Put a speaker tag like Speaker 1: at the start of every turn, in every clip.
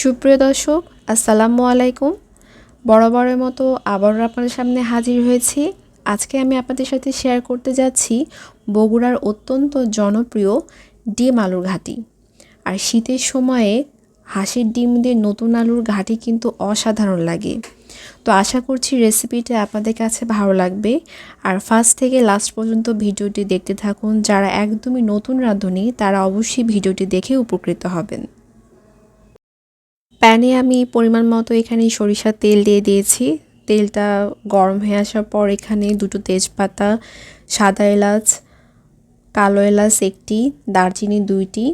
Speaker 1: সুপ্রিয় দর্শক, আসসালামু আলাইকুম। বরাবরের মতো আবারও আপনাদের সামনে হাজির হয়েছি। আজকে আমি আপনাদের সাথে শেয়ার করতে যাচ্ছি বগুড়ার অত্যন্ত জনপ্রিয় ডিম আলুর ঘাটি। আর শীতের সময়ে হাঁসের ডিম দিয়ে নতুন আলুর ঘাটি কিন্তু অসাধারণ লাগে। তো আশা করছি রেসিপিটা আপনাদের কাছে ভালো লাগবে। আর ফার্স্ট থেকে লাস্ট পর্যন্ত ভিডিওটি দেখতে থাকুন। যারা একদমই নতুন রাঁধুনি, তারা অবশ্যই ভিডিওটি দেখে উপকৃত হবেন। প্যানে আমি পরিমাণ মতো এখানে সরিষার তেল দিয়ে দিয়েছি। তেলটা গরম হয়ে আসার পর এখানে দুটো তেজপাতা, সাদা এলাচ, কালো এলাচ একটি, দারচিনি দুইটি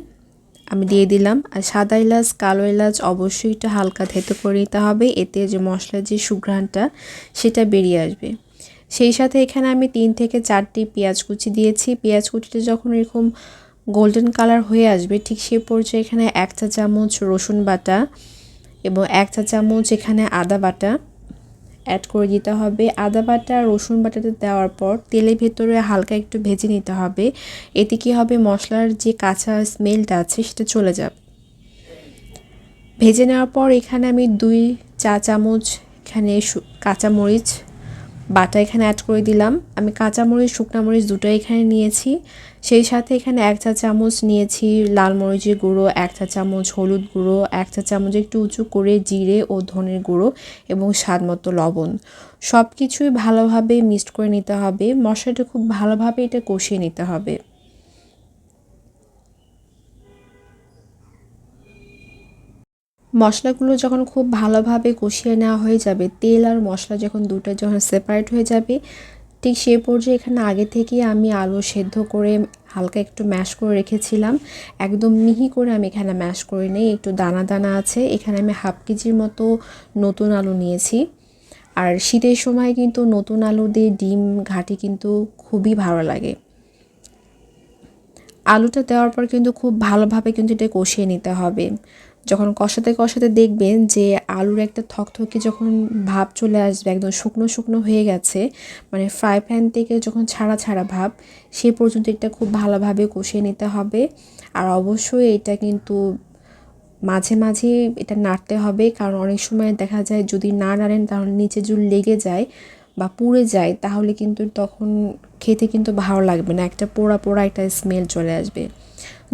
Speaker 1: আমি দিয়ে দিলাম। আর সাদা এলাচ, কালো এলাচ অবশ্যই একটু হালকা থেতো করে নিতে হবে, এতে যে মশলার যে সুঘ্রাণটা সেটা বেরিয়ে আসবে। সেই সাথে এখানে আমি তিন থেকে চারটি পেঁয়াজ কুচি দিয়েছি। পেঁয়াজ কুচিটা যখন এরকম গোল্ডেন কালার হয়ে আসবে, ঠিক সে পর্যায়ে এখানে এক চা চামচ রসুন বাটা এবং এক চা চামচ এখানে আদা বাটা অ্যাড করে দিতে হবে। আদা বাটা রসুন বাটাতে দেওয়ার পর তেলের ভেতরে হালকা একটু ভেজে নিতে হবে। এতে কী হবে? মশলার যে কাঁচা স্মেলটা আছে সেটা চলে যাবে। ভেজে নেওয়ার পর এখানে আমি দুই চা চামচ এখানে কাঁচামরিচ বাটা এখানে অ্যাড করে দিলাম। আমি কাঁচামরিচ শুকনো মরিচ দুটো এখানে নিয়েছি। সেই সাথে এখানে এক চা চামচ নিয়েছি লাল মরিচের গুঁড়ো, এক চা চামচ হলুদ গুঁড়ো, এক চা চামচ একটু উঁচু করে জিরে ও ধনের গুঁড়ো এবং স্বাদ মতো লবণ। সব কিছুই ভালোভাবে মিক্সড করে নিতে হবে। মশলাটা খুব ভালোভাবে এটা কষিয়ে নিতে হবে। মশলাগুলো যখন খুব ভালোভাবে কষিয়ে নেওয়া হয়ে যাবে, তেল আর মশলা যখন দুটো যখন সেপারেট হয়ে যাবে, ঠিক সেই পর্যায়ে এখানে আগে থেকেই আমি আলু সেদ্ধ করে হালকা একটু ম্যাশ করে রেখেছিলাম। একদম মিহি করে আমি এখানে ম্যাশ করে নেই, একটু দানা দানা আছে। এখানে আমি হাফ কেজির মতো নতুন আলু নিয়েছি। আর শীতের সময় কিন্তু নতুন আলু দিয়ে ডিম, ঘাটি কিন্তু খুবই ভালো লাগে। আলুটা দেওয়ার পর কিন্তু খুব ভালোভাবে কিন্তু এটা কষিয়ে নিতে হবে। যখন কষাতে কষাতে দেখবেন যে আলুর একটা থকথকে যখন ভাব চলে আসবে, একদম শুকনো শুকনো হয়ে গেছে মানে ফ্রাই প্যান থেকে যখন ছাড়া ছাড়া ভাব, সে পর্যন্ত এটা খুব ভালোভাবে কষিয়ে নিতে হবে। আর অবশ্যই এটা কিন্তু মাঝে মাঝে এটা নাড়তে হবে, কারণ অনেক সময় দেখা যায় যদি না নাড়েন তাহলে নিচে জুল লেগে যায় বা পুড়ে যায়, তাহলে কিন্তু তখন খেতে কিন্তু ভালো লাগবে না, একটা পোড়া পোড়া একটা স্মেল চলে আসবে।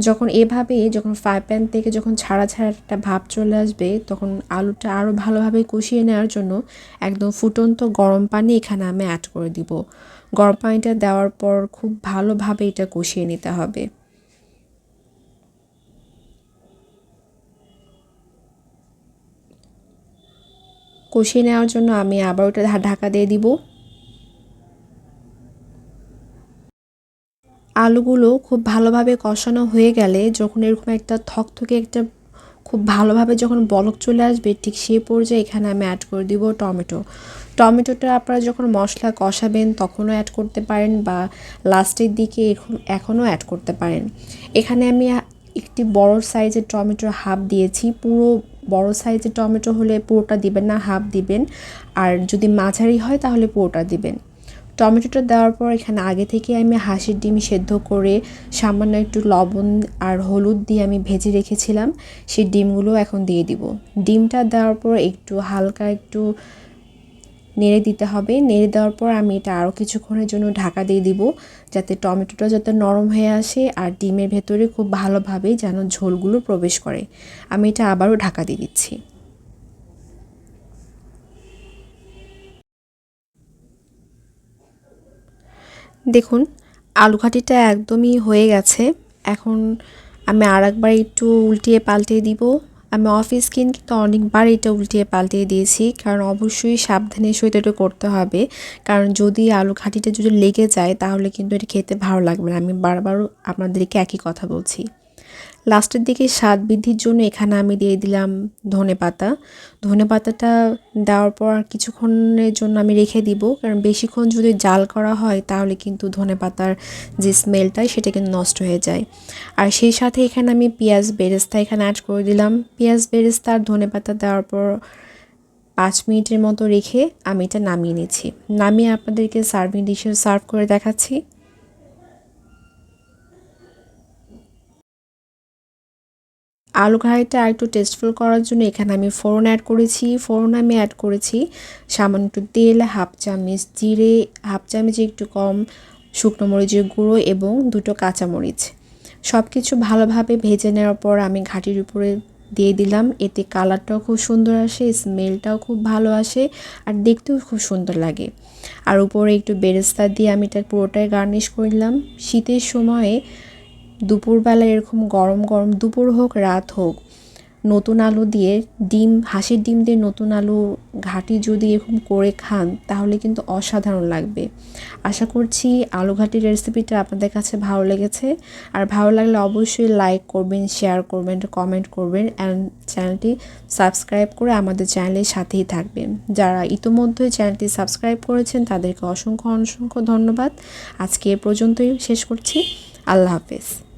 Speaker 1: যখন এভাবে যখন ফ্রাই প্যান থেকে যখন ছাড়া ছাড়া একটা ভাব চলে আসবে, তখন আলুটা আরও ভালোভাবে কষিয়ে নেওয়ার জন্য একদম ফুটন্ত গরম পানি এখানে আমি অ্যাড করে দিব। গরম পানিটা দেওয়ার পর খুব ভালোভাবে এটা কষিয়ে নিতে হবে। কষিয়ে নেওয়ার জন্য আমি আবার ওটা ঢাকা দিয়ে দিব। আলুগুলো খুব ভালোভাবে কষানো হয়ে গেলে যখন এরকম একটা থকথকে একটা খুব ভালোভাবে যখন বলক চলে আসবে, ঠিক সেই পর্যায়ে এখানে আমি অ্যাড করে দিব টমেটো। টমেটোটা আপনারা যখন মশলা কষাবেন তখনও অ্যাড করতে পারেন বা লাস্টের দিকে এখন এখনও অ্যাড করতে পারেন। এখানে আমি একটি বড় সাইজের টমেটোর হাফ দিয়েছি। পুরো বড় সাইজের টমেটো হলে পুরোটা দিবেন না, হাফ দিবেন। আর যদি মাঝারি হয় তাহলে পুরোটা দিবেন। টমেটোটা দেওয়ার পর এখানে আগে থেকে আমি হাঁসের ডিম সেদ্ধ করে সামান্য একটু লবণ আর হলুদ দিয়ে আমি ভেজে রেখেছিলাম, সেই ডিমগুলো এখন দিয়ে দিব। ডিমটা দেওয়ার পর একটু হালকা একটু নেড়ে দিতে হবে। নেড়ে দেওয়ার পর আমি এটা আরও কিছুক্ষণের জন্য ঢাকা দিয়ে দিব, যাতে টমেটোটা যাতে নরম হয়ে আসে আর ডিমের ভেতরে খুব ভালোভাবে যেন ঝোলগুলো প্রবেশ করে। আমি এটা আবারও ঢাকা দিয়ে দিচ্ছি। দেখুন আলু ঘাটিটা একদমই হয়ে গেছে। এখন আমি আর একবার একটু উল্টিয়ে পাল্টিয়ে দিব। আমি অফ স্কিন কিন্তু অনেকবার এটা উল্টিয়ে পাল্টিয়ে দিয়েছি, কারণ অবশ্যই সাবধানের সহিত এটা করতে হবে। কারণ যদি আলু ঘাটিটা যদি লেগে যায়, তাহলে কিন্তু এটা খেতে ভালো লাগবে না। আমি বারবারও আপনাদেরকে একই কথা বলছি। লাস্টের দিকে স্বাদ বৃদ্ধির জন্য এখানে আমি দিয়ে দিলাম ধনে পাতা। ধনে পাতাটা দেওয়ার পর কিছুক্ষণের জন্য আমি রেখে দিব, কারণ বেশিক্ষণ যদি জাল করা হয় তাহলে কিন্তু ধনে পাতার যে স্মেলটা সেটা কিন্তু নষ্ট হয়ে যায়। আর সেই সাথে এখানে আমি পেঁয়াজ বেরেস্তা এখানে অ্যাড করে দিলাম। পেঁয়াজ বেরেস্তা আর ধনে পাতা দেওয়ার পর পাঁচ মিনিটের মতো রেখে আমি এটা নামিয়ে নিচ্ছি। নামিয়ে আপনাদেরকে সার্ভিং ডিশে সার্ভ করে দেখাচ্ছি। আলু আর একটু টেস্টফুল করার জন্য এখানে আমি ফোড়ন অ্যাড করেছি। ফোড়ন আমি অ্যাড করেছি সামান্য একটু তেল হাফ চামচ জিরে হাফ চামচে একটু কম শুকনো মরিচের গুঁড়ো এবং দুটো কাঁচামরিচ। সব কিছু ভালোভাবে ভেজে নেওয়ার পর আমি ঘাটির উপরে দিয়ে দিলাম। এতে কালারটাও খুব সুন্দর আসে স্মেলটাও খুব ভালো আসে আর দেখতেও খুব সুন্দর লাগে। আর উপরে একটু বেরেস্তা দিয়ে আমি এটা পুরোটাই গার্নিশ করলাম শীতের সময়ে দুপুরবেলা এরকম গরম গরম দুপুর হোক, রাত হোক, নতুন আলু দিয়ে ডিম, হাঁসের ডিম দিয়ে নতুন আলু ঘাটি যদি এরকম করে খান, তাহলে কিন্তু অসাধারণ লাগবে। আশা করছি আলু ঘাটির রেসিপিটা আপনাদের কাছে ভালো লেগেছে। আর ভালো লাগলে অবশ্যই লাইক করবেন শেয়ার করবেন কমেন্ট করবেন অ্যান্ড চ্যানেলটি সাবস্ক্রাইব করে আমাদের চ্যানেলের সাথেই থাকবেন। যারা ইতোমধ্যে চ্যানেলটি সাবস্ক্রাইব করেছেন, তাদেরকে অসংখ্য অসংখ্য ধন্যবাদ। আজকে এ পর্যন্তই শেষ করছি। আল্লাহ হাফেজ।